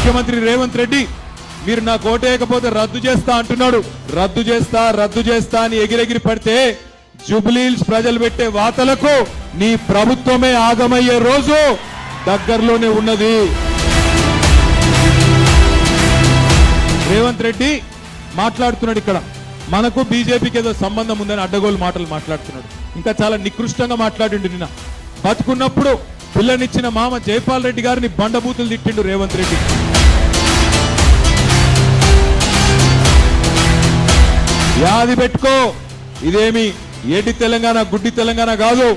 ముఖ్యమంత్రి రేవంత్ రెడ్డి మీరు నాకు ఓటేయకపోతే రద్దు చేస్తా అంటున్నాడు. రద్దు చేస్తా రద్దు చేస్తా అని ఎగిరెగిరి పడితే జుబ్లీల్స్ ప్రజలు పెట్టే వాతలకు నీ ప్రభుత్వమే ఆగమయ్యే రోజు దగ్గరలోనే ఉన్నది. రేవంత్ రెడ్డి మాట్లాడుతున్నాడు ఇక్కడ. మనకు బీజేపీకి ఏదో సంబంధం ఉందని అడ్డగోలు మాటలు మాట్లాడుతున్నాడు. ఇంకా చాలా నికృష్టంగా మాట్లాడిండు నిన్న. బతుకున్నప్పుడు పిల్లనిచ్చిన మామ జైపాల్ రెడ్డి గారిని బండబూతులు తిట్టిండు రేవంత్ రెడ్డి. వ్యాధి పెట్టుకో. ఇదేమి ఏటి తెలంగాణ గుడ్డి తెలంగాణ కాదు.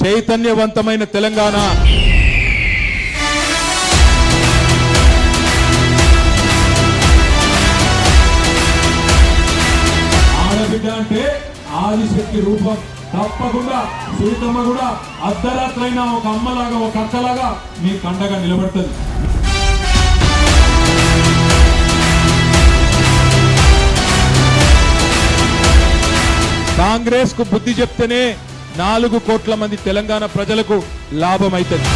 చైతన్యవంతమైన తెలంగాణ. ఆడబిడ్డ అంటే ఆదిశక్తి రూపం. తప్పకుండా సీతమ్మ కూడా అర్ధరాత్రైన ఒక అమ్మలాగా ఒక అక్కలాగా మీ కండగా నిలబడుతుంది. కాంగ్రెస్కు బుద్ధి చెప్తేనే నాలుగు కోట్ల మంది తెలంగాణ ప్రజలకు లాభమైతుంది.